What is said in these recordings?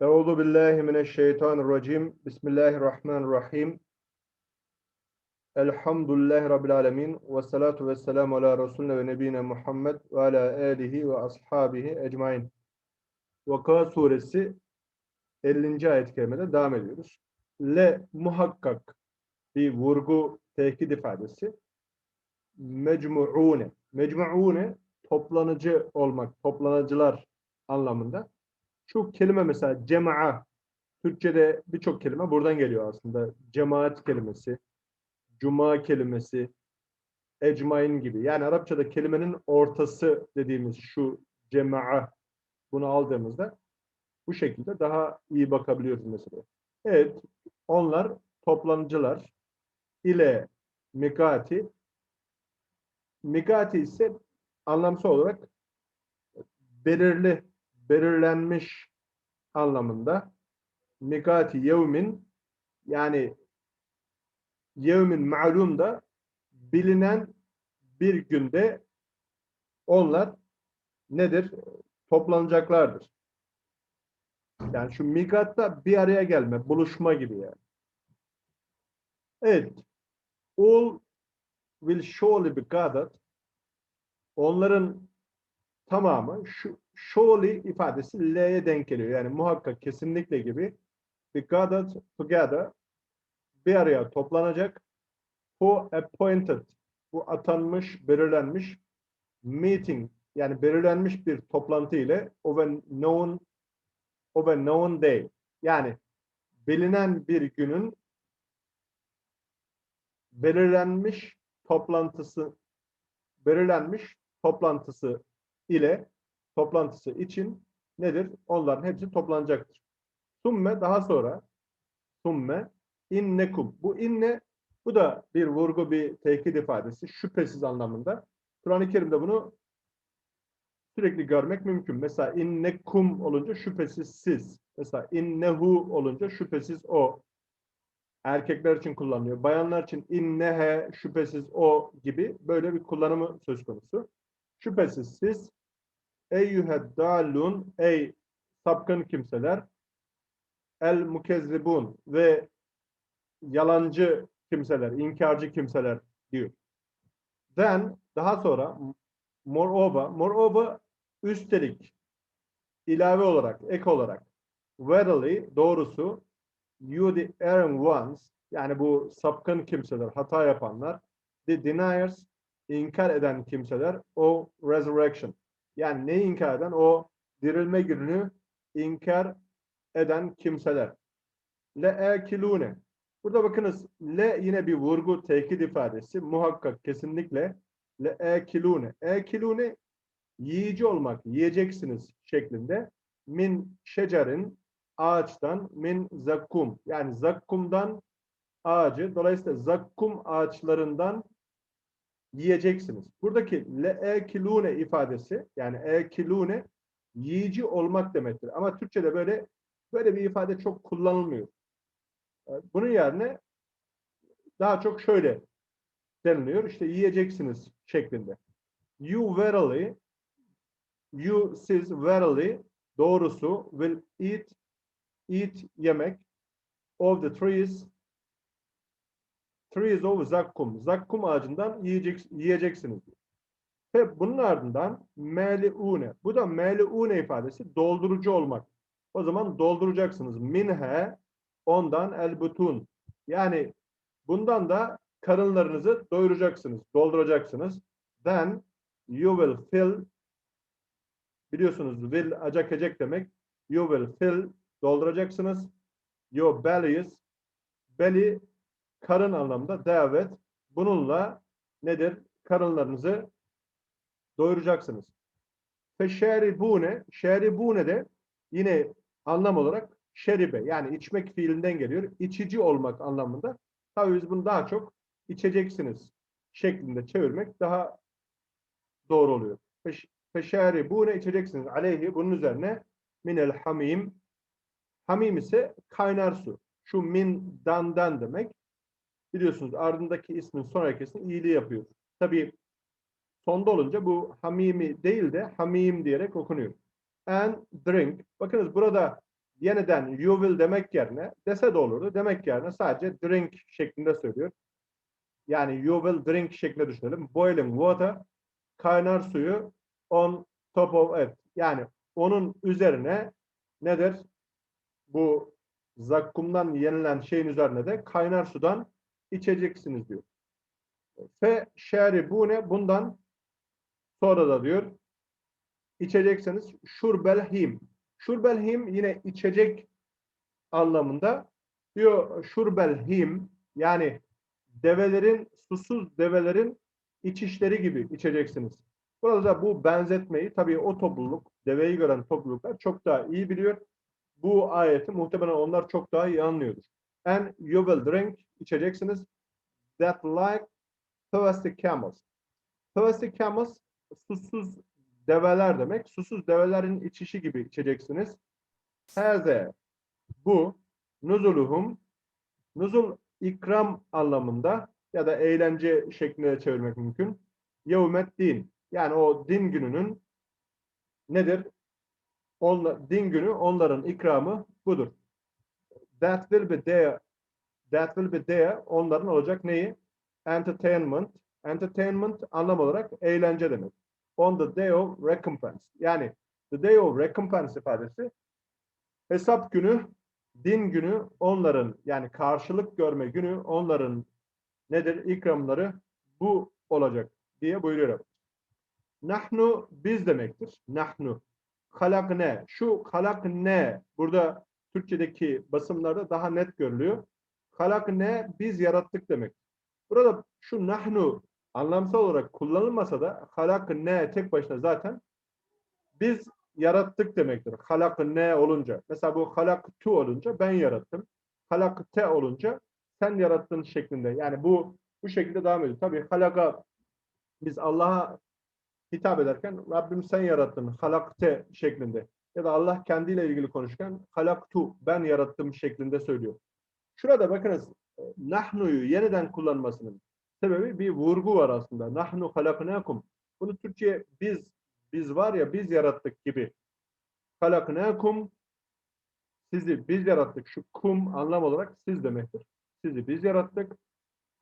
Euzu billahi mineşşeytanirracim. Bismillahirrahmanirrahim. Elhamdülillahi rabbil alamin ve salatu vesselamu ala resulina ve nebiyina Muhammed ve ala alihi ve ashabihi ecmaîn. Vaka suresi 50. ayet-i kerimede devam ediyoruz. Le muhakkak bir vurgu tekit ifadesi. Mecmuune. Mecmuune toplanıcı olmak, toplanıcılar anlamında. Şu kelime mesela cema'a. Türkçe'de birçok kelime buradan geliyor aslında. Cemaat kelimesi, cuma kelimesi, ecmain gibi. Yani Arapçada kelimenin ortası dediğimiz şu cema'a bunu aldığımızda bu şekilde daha iyi bakabiliyoruz mesela. Evet, onlar toplanıcılar ile mikati mikati ise anlamsal olarak belirli, belirlenmiş anlamında mikati yevmin yani yevmin ma'lum da bilinen bir günde onlar nedir? Toplanacaklardır. Yani şu mikatta bir araya gelme, buluşma gibi yani. Evet. All will surely be gathered. Onların tamamı şu surely ifadesi L'ye denk geliyor. Yani muhakkak kesinlikle gibi be gathered together bir araya toplanacak. Bu appointed bu atanmış, belirlenmiş meeting yani belirlenmiş bir toplantı ile of a known of a known day yani bilinen bir günün belirlenmiş toplantısı belirlenmiş toplantısı ile toplantısı için nedir? Onların hepsi toplanacaktır. Summe daha sonra summe innekum. Bu inne bu da bir vurgu bir tehdit ifadesi şüphesiz anlamında. Kur'an-ı Kerim'de bunu sürekli görmek mümkün. Mesela innekum olunca şüphesiz siz. Mesela innehu olunca şüphesiz o. Erkekler için kullanılıyor. Bayanlar için innehe şüphesiz o gibi böyle bir kullanımı söz konusu. Şüphesiz siz eyyühed dalun ey sapkın kimseler el mukezzibun ve yalancı kimseler, inkarcı kimseler diyor. Then daha sonra moreover, moreover üstelik ilave olarak, ek olarak verily doğrusu you the erring ones yani bu sapkın kimseler, hata yapanlar the deniers inkar eden kimseler o resurrection yani neyi inkar eden? O dirilme gününü inkar eden kimseler. Le ekilune. Burada bakınız le yine bir vurgu tekit ifadesi. Muhakkak kesinlikle le ekilune. Ekilune yiyici olmak, yiyeceksiniz şeklinde. Min şecerin ağaçtan min zakkum yani zakkumdan ağacı dolayısıyla zakkum ağaçlarından yiyeceksiniz. Buradaki le ekilune ifadesi yani ekilune yiyici olmak demektir. Ama Türkçe'de böyle böyle bir ifade çok kullanılmıyor. Bunun yerine daha çok şöyle deniliyor. İşte yiyeceksiniz şeklinde. You verily you siz verily doğrusu will eat eat yemek of the trees trees of zakkum. Zakkum ağacından yiyecek, yiyeceksiniz. Ve bunun ardından meliune. Bu da meliune ifadesi doldurucu olmak. O zaman dolduracaksınız. Minhe ondan elbutun. Yani bundan da karınlarınızı doyuracaksınız, dolduracaksınız. Then you will fill biliyorsunuz will acak ecek demek. You will fill dolduracaksınız. Your bellies belly karın anlamda davet. Bununla nedir? Karınlarınızı doyuracaksınız. Ve şeribune, şeribune de yine anlam olarak şeribe yani içmek fiilinden geliyor. İçici olmak anlamında. Tabii biz bunu daha çok içeceksiniz şeklinde çevirmek daha doğru oluyor. Ve şeribune içeceksiniz. Aleyhi bunun üzerine minel hamim. Hamim ise kaynar su. Şu min dandan demek biliyorsunuz ardındaki ismin son hareketini iyiliği yapıyor. Tabii sonda olunca bu hamimi değil de hamim diyerek okunuyor. And drink. Bakınız burada yeniden you will demek yerine dese de olurdu. Demek yerine sadece drink şeklinde söylüyor. Yani you will drink şeklinde düşünelim. Boiling water kaynar suyu on top of it. Yani onun üzerine nedir? Bu zakkumdan yenilen şeyin üzerine de kaynar sudan içeceksiniz diyor. Fe şeri bu ne? Bundan sonra da diyor içecekseniz şurbelhim. Şurbelhim yine içecek anlamında diyor şurbelhim yani develerin susuz develerin içişleri gibi içeceksiniz. Burada da bu benzetmeyi tabii o topluluk, deveyi gören topluluklar çok daha iyi biliyor. Bu ayeti muhtemelen onlar çok daha iyi anlıyordur. And you will drink, içeceksiniz. That like thirsty camels. Thirsty camels, susuz develer demek. Susuz develerin içişi gibi içeceksiniz. Heze, bu, nuzuluhum, nuzul ikram anlamında ya da eğlence şeklinde çevirmek mümkün. Yevmet din. Yani o din gününün nedir? Onla, din günü onların ikramı budur. That will be their that will be their onların olacak neyi? Entertainment. Entertainment anlam olarak eğlence demek. On the day of recompense. Yani the day of recompense ifadesi hesap günü, din günü onların yani karşılık görme günü onların nedir? İkramları bu olacak diye buyuruyor. Nahnu biz demektir. Nahnu. Halak ne? Şu halak ne? Burada Türkçedeki basımlarda daha net görülüyor. Halak ne? Biz yarattık demek. Burada şu nahnu anlamsal olarak kullanılmasa da halak ne tek başına zaten biz yarattık demektir. Halak ne olunca. Mesela bu halak tu olunca ben yarattım. Halak te olunca sen yarattın şeklinde. Yani bu bu şekilde devam ediyor. Tabii halaka biz Allah'a hitap ederken Rabbim sen yarattın halakte şeklinde ya da Allah kendiyle ilgili konuşurken halaktu ben yarattım şeklinde söylüyor. Şurada bakınız e, nahnu'yu yeniden kullanmasının sebebi bir vurgu var aslında. Nahnu halaknakum. Bunu Türkçe biz biz var ya biz yarattık gibi. Halaknakum sizi biz yarattık. Şu kum anlam olarak siz demektir. Sizi biz yarattık.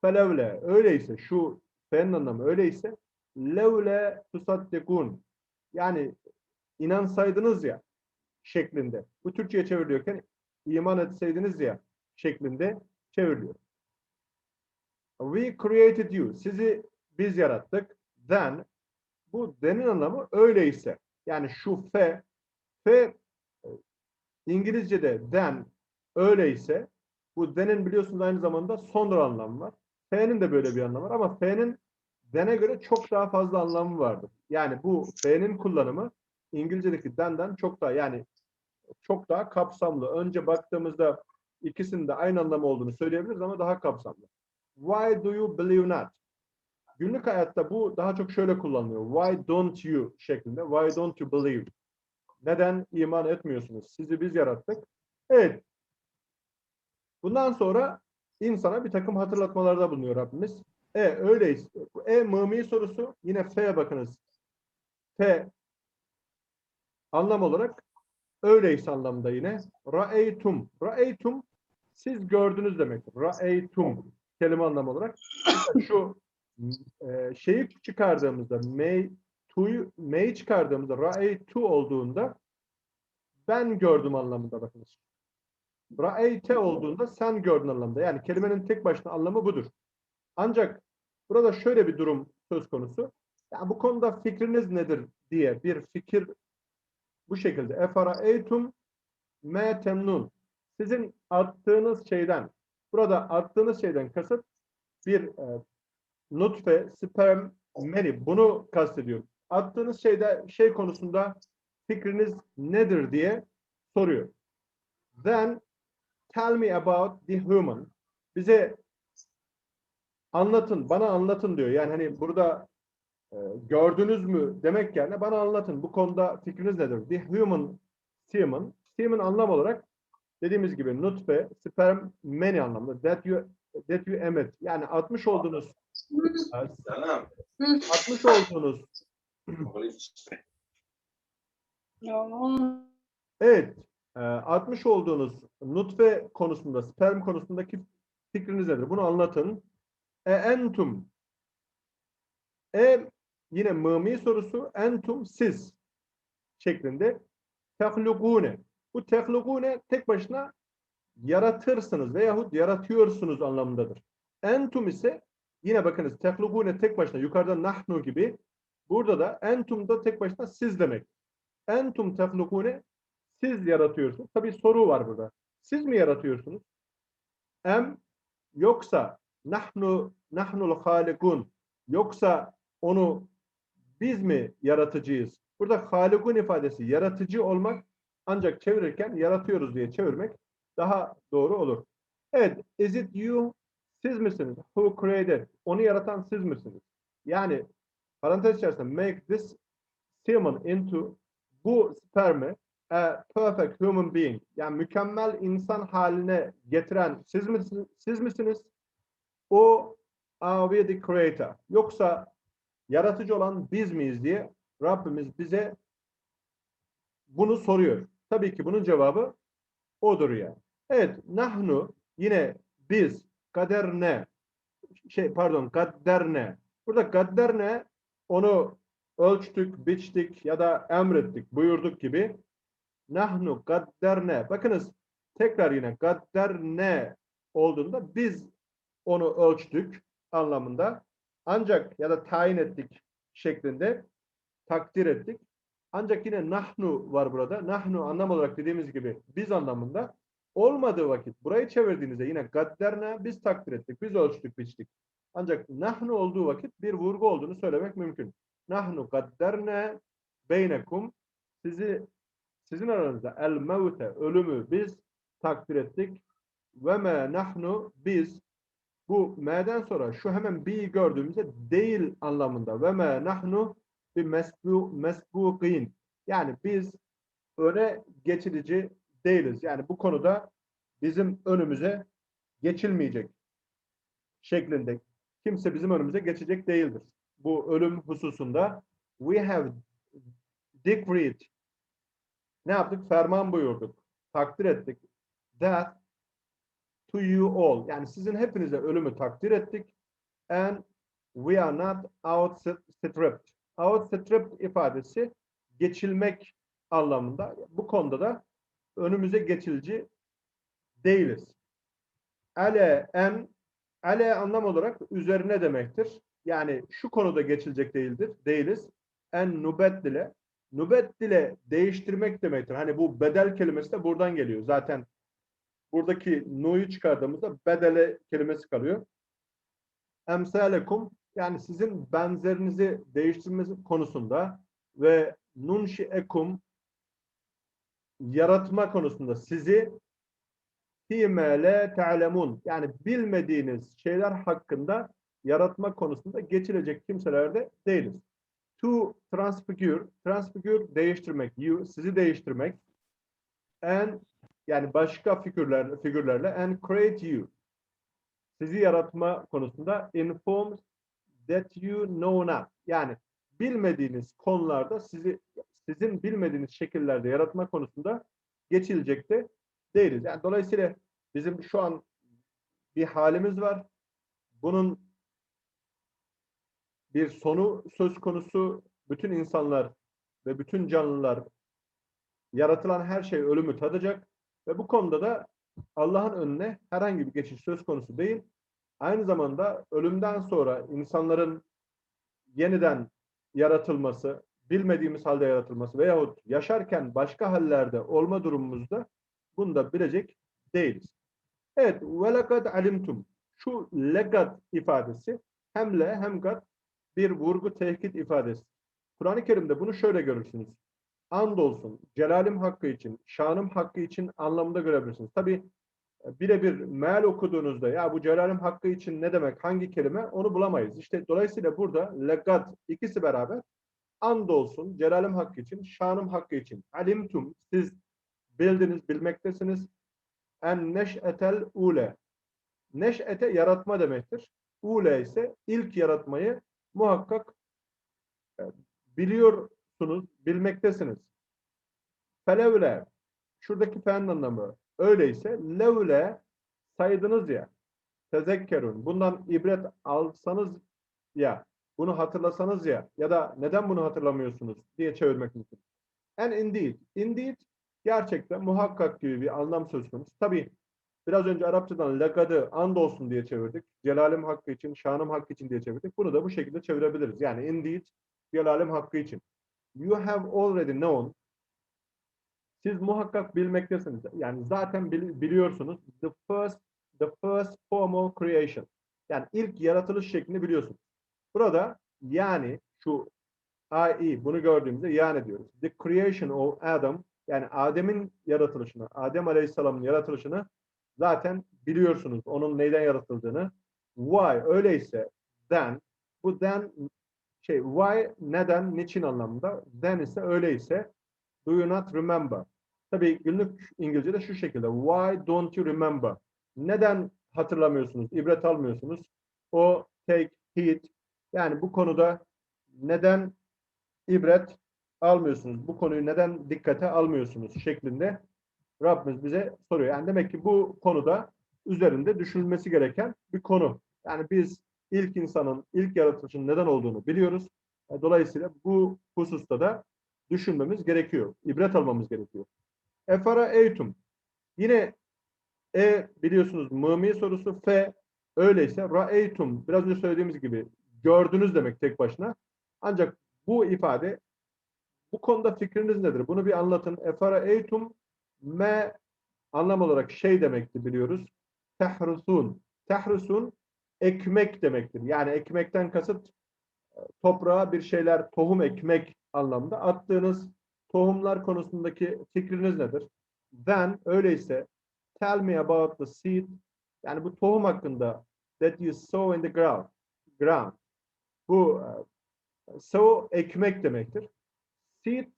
Felevle öyleyse şu fe'nin anlamı öyleyse levle tusaddikun yani inansaydınız ya şeklinde. Bu Türkçe'ye çevriliyorken iman etseydiniz ya şeklinde çevriliyor. We created you. Sizi biz yarattık. Then bu denin anlamı öyleyse. Yani şu fe fe İngilizce'de then öyleyse bu thenin biliyorsunuz aynı zamanda sonra anlamı var. Fe'nin de böyle bir anlamı var ama fe'nin then'e göre çok daha fazla anlamı vardır. Yani bu fe'nin kullanımı İngilizce'deki then'den çok daha yani çok daha kapsamlı. Önce baktığımızda ikisinin de aynı anlamı olduğunu söyleyebiliriz ama daha kapsamlı. Why do you believe not? Günlük hayatta bu daha çok şöyle kullanılıyor. Why don't you şeklinde. Why don't you believe? Neden iman etmiyorsunuz? Sizi biz yarattık. Evet. Bundan sonra insana bir takım hatırlatmalarda bulunuyor Rabbimiz. E. Bu E mımi sorusu yine F'ye bakınız. F anlam olarak öyleyse anlamda yine. Ra'eytum. Ra'eytum siz gördünüz demek. Ra'eytum kelime anlamı olarak. Şu e, şeyi çıkardığımızda may tu'yu may çıkardığımızda ra'eytu olduğunda ben gördüm anlamında bakınız. Ra'eyte olduğunda sen gördün anlamında. Yani kelimenin tek başına anlamı budur. Ancak burada şöyle bir durum söz konusu. Yani bu konuda fikriniz nedir diye bir fikir bu şekilde. Efara eytum me temnun. Sizin attığınız şeyden, burada attığınız şeyden kasıt bir e, nutfe, sperm, meni. Bunu kastediyor. Attığınız şeyde şey konusunda fikriniz nedir diye soruyor. Then tell me about the human. Bize anlatın, bana anlatın diyor. Yani hani burada e, gördünüz mü demek yerine bana anlatın. Bu konuda fikriniz nedir? The human semen. Semen anlam olarak dediğimiz gibi nutfe, sperm, many anlamda. That you that you emit. Yani atmış olduğunuz atmış olduğunuz evet e, atmış olduğunuz nutfe konusunda, sperm konusundaki fikriniz nedir? Bunu anlatın. E entum. E yine mımi sorusu. Entum siz şeklinde. Tehlukune. Bu tehlukune tek başına yaratırsınız veyahut yaratıyorsunuz anlamındadır. Entum ise yine bakınız tehlukune tek başına yukarıda nahnu gibi burada da entum da tek başına siz demek. Entum tehlukune siz yaratıyorsunuz. Tabi soru var burada. Siz mi yaratıyorsunuz? Em yoksa nahnu nahnul halikun yoksa onu biz mi yaratıcıyız? Burada halikun ifadesi yaratıcı olmak ancak çevirirken yaratıyoruz diye çevirmek daha doğru olur. Evet, is it you? Siz misiniz? Who created? Onu yaratan siz misiniz? Yani parantez içerisinde make this semen into bu spermi a perfect human being yani mükemmel insan haline getiren siz misiniz? Siz misiniz? O are we the creator? Yoksa yaratıcı olan biz miyiz diye Rabbimiz bize bunu soruyor. Tabii ki bunun cevabı odur yani. Evet, nahnu yine biz kaderne şey pardon kadderne. Burada kadderne onu ölçtük, biçtik ya da emrettik, buyurduk gibi. Nahnu kadderne. Bakınız tekrar yine kadderne olduğunda biz onu ölçtük anlamında. Ancak ya da tayin ettik şeklinde takdir ettik. Ancak yine nahnu var burada. Nahnu anlam olarak dediğimiz gibi biz anlamında olmadığı vakit burayı çevirdiğinizde yine gadderne biz takdir ettik, biz ölçtük, biçtik. Ancak nahnu olduğu vakit bir vurgu olduğunu söylemek mümkün. Nahnu gadderne beynekum sizi sizin aranızda el mevte ölümü biz takdir ettik ve me nahnu biz bu m'den sonra şu hemen bir gördüğümüzde değil anlamında ve me nahnu bir mesbu mesbukin yani biz öne geçirici değiliz. Yani bu konuda bizim önümüze geçilmeyecek şeklinde kimse bizim önümüze geçecek değildir. Bu ölüm hususunda we have decreed ne yaptık? Ferman buyurduk. Takdir ettik. That to you all. Yani sizin hepinize ölümü takdir ettik. And we are not outstripped. Outstripped ifadesi geçilmek anlamında. Bu konuda da önümüze geçilici değiliz. Ale en ale anlam olarak üzerine demektir. Yani şu konuda geçilecek değildir. Değiliz. En nubet dile nubet dile değiştirmek demektir. Hani bu bedel kelimesi de buradan geliyor. Zaten buradaki nu'yu çıkardığımızda bedele kelimesi kalıyor. Emsalekum yani sizin benzerinizi değiştirmesi konusunda ve nunşiekum yaratma konusunda sizi fîmâ lâ te'alemun yani bilmediğiniz şeyler hakkında yaratma konusunda geçilecek kimselerde değiliz. To transfigure, transfigure değiştirmek, you, sizi değiştirmek and yani başka figürler, figürlerle and create you sizi yaratma konusunda informs that you know not yani bilmediğiniz konularda sizi sizin bilmediğiniz şekillerde yaratma konusunda geçilecekte değiliz. Yani dolayısıyla bizim şu an bir halimiz var. Bunun bir sonu söz konusu bütün insanlar ve bütün canlılar yaratılan her şey ölümü tadacak ve bu konuda da Allah'ın önüne herhangi bir geçiş söz konusu değil. Aynı zamanda ölümden sonra insanların yeniden yaratılması, bilmediğimiz halde yaratılması veyahut yaşarken başka hallerde olma durumumuzda bunu da bilecek değiliz. Evet, velakad alimtum. Şu legat ifadesi hem le hem gat bir vurgu tehkit ifadesi. Kur'an-ı Kerim'de bunu şöyle görürsünüz. Andolsun, celalim hakkı için, şanım hakkı için anlamında görebilirsiniz. Tabi birebir meal okuduğunuzda ya bu celalim hakkı için ne demek, hangi kelime onu bulamayız. İşte dolayısıyla burada legat ikisi beraber andolsun, celalim hakkı için, şanım hakkı için. Alimtum, siz bildiniz, bilmektesiniz. En neş'etel ule. Neş'ete yaratma demektir. Ule ise ilk yaratmayı muhakkak e, biliyorsunuz, bilmektesiniz. Felevle şuradaki fe'nin anlamı öyleyse levle saydınız ya tezekkerun bundan ibret alsanız ya bunu hatırlasanız ya ya da neden bunu hatırlamıyorsunuz diye çevirmek mümkün. And indeed, indeed gerçekten muhakkak gibi bir anlam söz konusu. Tabii biraz önce Arapçadan lakadı andolsun diye çevirdik. Celalim hakkı için, şanım hakkı için diye çevirdik. Bunu da bu şekilde çevirebiliriz. Yani indeed celalim hakkı için. You have already known siz muhakkak bilmektesiniz. Yani zaten bil- biliyorsunuz. The first the first form of creation. Yani ilk yaratılış şeklini biliyorsunuz. Burada yani şu i.e. bunu gördüğümüzde yani diyoruz. The creation of Adam yani Adem'in yaratılışını, Adem Aleyhisselam'ın yaratılışını zaten biliyorsunuz. Onun neyden yaratıldığını. Why öyleyse then bu then şey why neden niçin anlamında. Then ise öyleyse do you not remember? Tabii günlük İngilizce'de şu şekilde why don't you remember? Neden hatırlamıyorsunuz ibret almıyorsunuz? O take heed yani bu konuda neden ibret almıyorsunuz? Bu konuyu neden dikkate almıyorsunuz şeklinde Rabbimiz bize soruyor. Yani demek ki bu konuda üzerinde düşünülmesi gereken bir konu. Yani biz ilk insanın, ilk yaratılışın neden olduğunu biliyoruz. E, Dolayısıyla bu hususta da düşünmemiz gerekiyor. İbret almamız gerekiyor. Efara eytum. Yine e biliyorsunuz mımi sorusu fe öyleyse raeytum biraz önce söylediğimiz gibi gördünüz demek tek başına. Ancak bu ifade bu konuda fikriniz nedir? Bunu bir anlatın. Efara eytum me anlam olarak şey demekti biliyoruz. Tehrusun. Tehrusun ekmek demektir. Yani ekmekten kasıt e, toprağa bir şeyler tohum ekmek anlamda attığınız tohumlar konusundaki fikriniz nedir? Then öyleyse tell me about the seed yani bu tohum hakkında that you sow in the ground. Ground. Bu e, sow ekmek demektir. Seed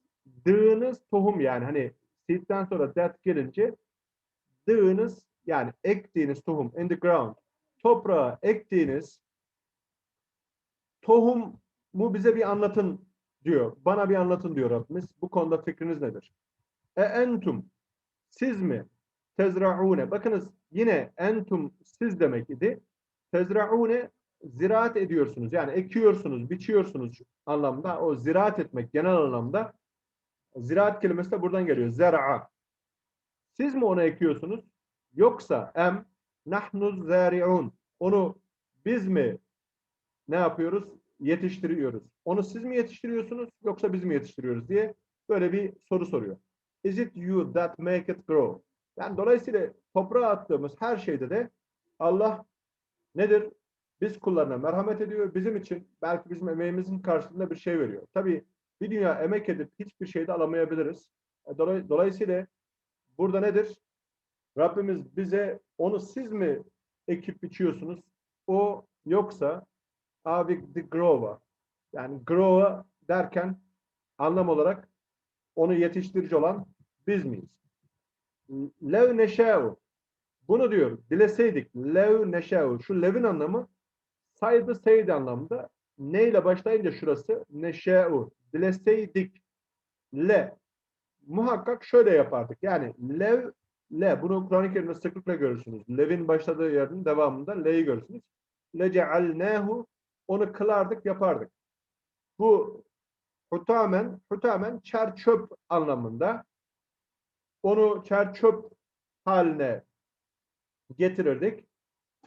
dığınız tohum yani hani seed'den sonra that gelince dığınız yani ektiğiniz tohum in the ground toprağa ektiğiniz tohumu bize bir anlatın diyor. Bana bir anlatın diyor Rabbimiz. Bu konuda fikriniz nedir? E entum siz mi? Tezraune. Bakınız yine entum siz demek idi. Tezraune ziraat ediyorsunuz. Yani ekiyorsunuz, biçiyorsunuz anlamda. O ziraat etmek genel anlamda. Ziraat kelimesi de buradan geliyor. Zer'a. Siz mi onu ekiyorsunuz? Yoksa em nahnu zari'un. Onu biz mi ne yapıyoruz? Yetiştiriyoruz. Onu siz mi yetiştiriyorsunuz yoksa biz mi yetiştiriyoruz diye böyle bir soru soruyor. Is it you that make it grow? Yani dolayısıyla toprağa attığımız her şeyde de Allah nedir? Biz kullarına merhamet ediyor. Bizim için belki bizim emeğimizin karşılığında bir şey veriyor. Tabii bir dünya emek edip hiçbir şey de alamayabiliriz. E, dolay- Dolayısıyla burada nedir? Rabbimiz bize onu siz mi ekip biçiyorsunuz? O yoksa abi the grower. Yani grower derken anlam olarak onu yetiştirici olan biz miyiz? Lev neşe'u. Bunu diyor. Dileseydik. Lev neşe'u. Şu lev'in anlamı saydı seydi anlamda. Ne ile başlayınca şurası neşe'u. Dileseydik. Le. Muhakkak şöyle yapardık. Yani lev le. Bunu Kur'an-ı Kerim'de sıklıkla görürsünüz. Lev'in başladığı yerin devamında le'yi görürsünüz. Le cealnehu. Onu kılardık, yapardık. Bu hutamen, hutamen çer çöp anlamında onu çer çöp haline getirirdik.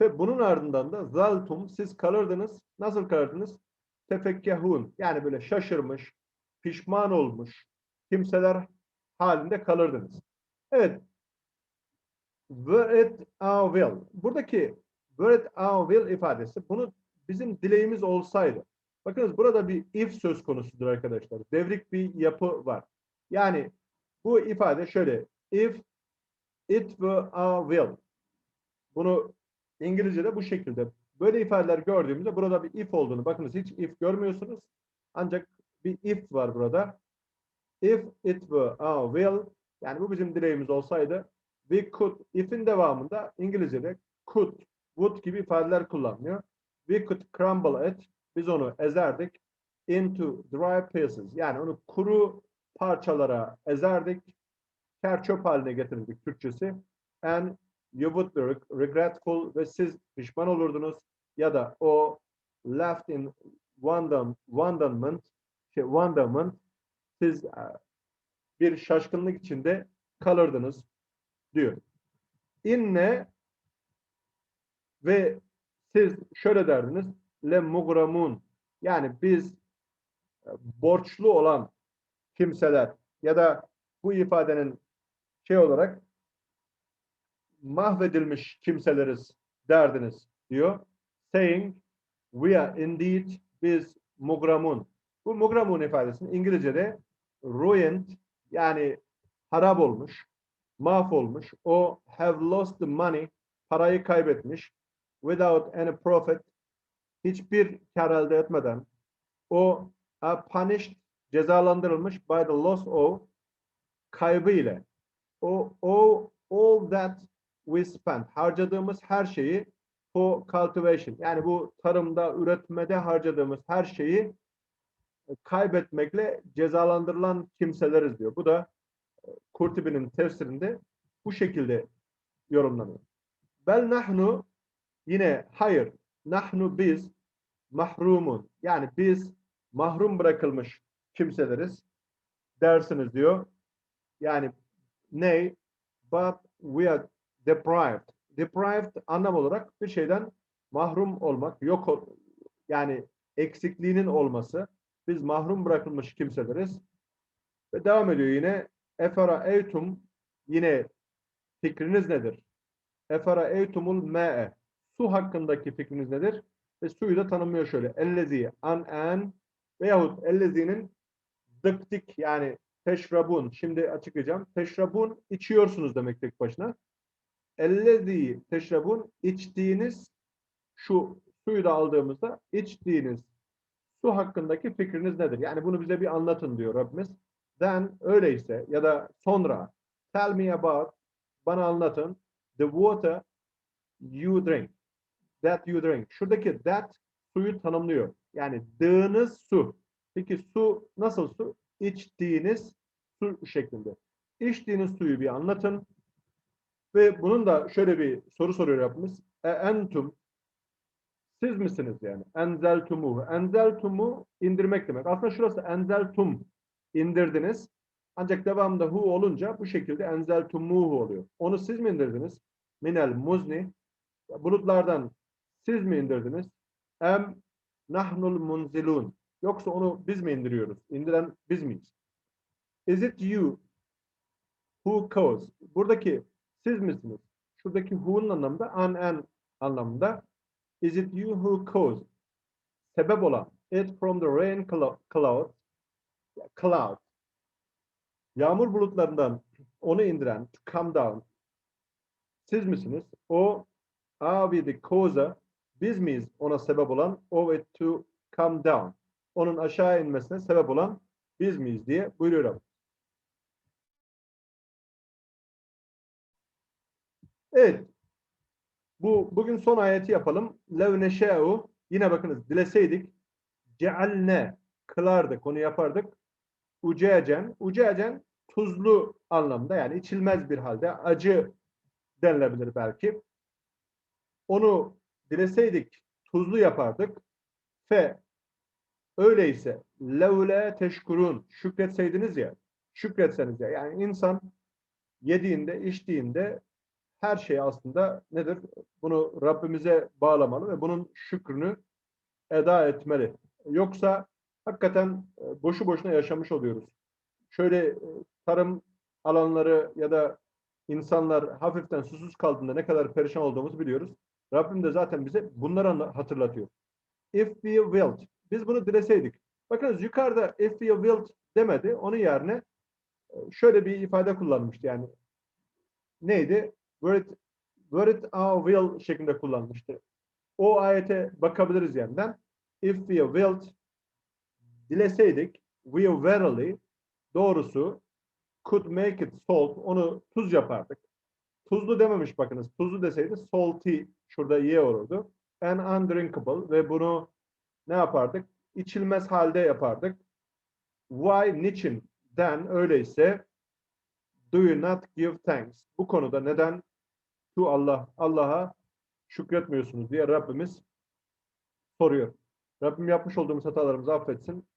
Ve bunun ardından da zaltum siz kalırdınız. Nasıl kalırdınız? Tefekkehun yani böyle şaşırmış, pişman olmuş kimseler halinde kalırdınız. Evet. Were it our will. Buradaki were it our will ifadesi bunu bizim dileğimiz olsaydı. Bakınız burada bir if söz konusudur arkadaşlar. Devrik bir yapı var. Yani bu ifade şöyle. If it were our will. Bunu İngilizce'de bu şekilde. Böyle ifadeler gördüğümüzde burada bir if olduğunu. Bakınız hiç if görmüyorsunuz. Ancak bir if var burada. If it were our will. Yani bu bizim dileğimiz olsaydı we could. If'in devamında İngilizce'de could, would gibi ifadeler kullanılıyor. We could crumble it. Biz onu ezerdik. Into dry pieces. Yani onu kuru parçalara ezerdik. ker çöp haline getirdik Türkçesi. And you would be reg- regretful ve siz pişman olurdunuz ya da o left in wonder- wonderment, şey, wonderment siz e, bir şaşkınlık içinde kalırdınız diyor. İnne ve siz şöyle derdiniz le mugramun yani biz e, borçlu olan kimseler ya da bu ifadenin şey olarak mahvedilmiş kimseleriz derdiniz diyor. Saying we are indeed biz mugramun. Bu mugramun ifadesini İngilizce'de ruined yani harap olmuş, mahvolmuş. O have lost the money, parayı kaybetmiş. Without any profit, hiçbir kar elde etmeden. O are punished, cezalandırılmış by the loss of, kaybı ile. O, o all that we spent, harcadığımız her şeyi for cultivation, yani bu tarımda, üretmede harcadığımız her şeyi kaybetmekle cezalandırılan kimseleriz diyor. Bu da Kurtubi'nin tefsirinde bu şekilde yorumlanıyor. Bel nahnu yine hayır. Nahnu biz mahrumun. Yani biz mahrum bırakılmış kimseleriz dersiniz diyor. Yani ne? But we are deprived. Deprived anlam olarak bir şeyden mahrum olmak, yok ol, yani eksikliğinin olması. Biz mahrum bırakılmış kimseleriz. Ve devam ediyor yine. Efera eytum yine fikriniz nedir? Efera eytumul me'e. Su hakkındaki fikriniz nedir? Ve suyu da tanımlıyor şöyle. Ellezi an en veyahut ellezinin dıktik yani teşrabun. Şimdi açıklayacağım. Teşrabun içiyorsunuz demek tek başına. Ellezi teşrabun içtiğiniz şu suyu da aldığımızda içtiğiniz su hakkındaki fikriniz nedir? Yani bunu bize bir anlatın diyor Rabbimiz. Then öyleyse ya da sonra tell me about bana anlatın the water you drink. That you drink. Şuradaki that suyu tanımlıyor. Yani dığınız su. Peki su nasıl su? İçtiğiniz su şeklinde. İçtiğiniz suyu bir anlatın. Ve bunun da şöyle bir soru soruyor Rabbimiz. E entum siz misiniz yani? Enzeltumu. Enzeltumu indirmek demek. Aslında şurası enzeltum indirdiniz. Ancak devamında hu olunca bu şekilde enzeltumuhu oluyor. Onu siz mi indirdiniz? Minel muzni. Bulutlardan siz mi indirdiniz? Em nahnul munzilun. Yoksa onu biz mi indiriyoruz? İndiren biz miyiz? Is it you who caused? Buradaki siz misiniz? Şuradaki who'nun anlamında an en anlamında Is it you who caused? Sebep olan. It from the rain clou- cloud. Cloud. Yağmur bulutlarından onu indiren, to come down. Siz misiniz? O, we the causer? Biz miyiz ona sebep olan? O it to come down. Onun aşağı inmesine sebep olan biz miyiz diye buyuruyor Rabbim. Evet. Bu bugün son ayeti yapalım. Lev neşe'u yine bakınız dileseydik cealne kılardık onu yapardık. Ucecen ucecen tuzlu anlamda yani içilmez bir halde acı denilebilir belki. Onu dileseydik tuzlu yapardık. Fe öyleyse levle teşkurun şükretseydiniz ya şükretseniz ya yani insan yediğinde içtiğinde her şey aslında nedir? Bunu Rabbimize bağlamalı ve bunun şükrünü eda etmeli. Yoksa hakikaten e, boşu boşuna yaşamış oluyoruz. Şöyle e, tarım alanları ya da insanlar hafiften susuz kaldığında ne kadar perişan olduğumuzu biliyoruz. Rabbim de zaten bize bunları hatırlatıyor. If we willed. Biz bunu dileseydik. Bakınız yukarıda if we willed demedi. Onun yerine e, şöyle bir ifade kullanmıştı. Yani neydi? Were it, were it our will şeklinde kullanmıştı. O ayete bakabiliriz yeniden. If we willed dileseydik we verily doğrusu could make it salt onu tuz yapardık. Tuzlu dememiş bakınız. Tuzlu deseydi salty şurada ye olurdu. And undrinkable ve bunu ne yapardık? İçilmez halde yapardık. Why? Niçin? Then öyleyse do you not give thanks? Bu konuda neden to Allah, Allah'a şükretmiyorsunuz diye Rabbimiz soruyor. Rabbim yapmış olduğumuz hatalarımızı affetsin.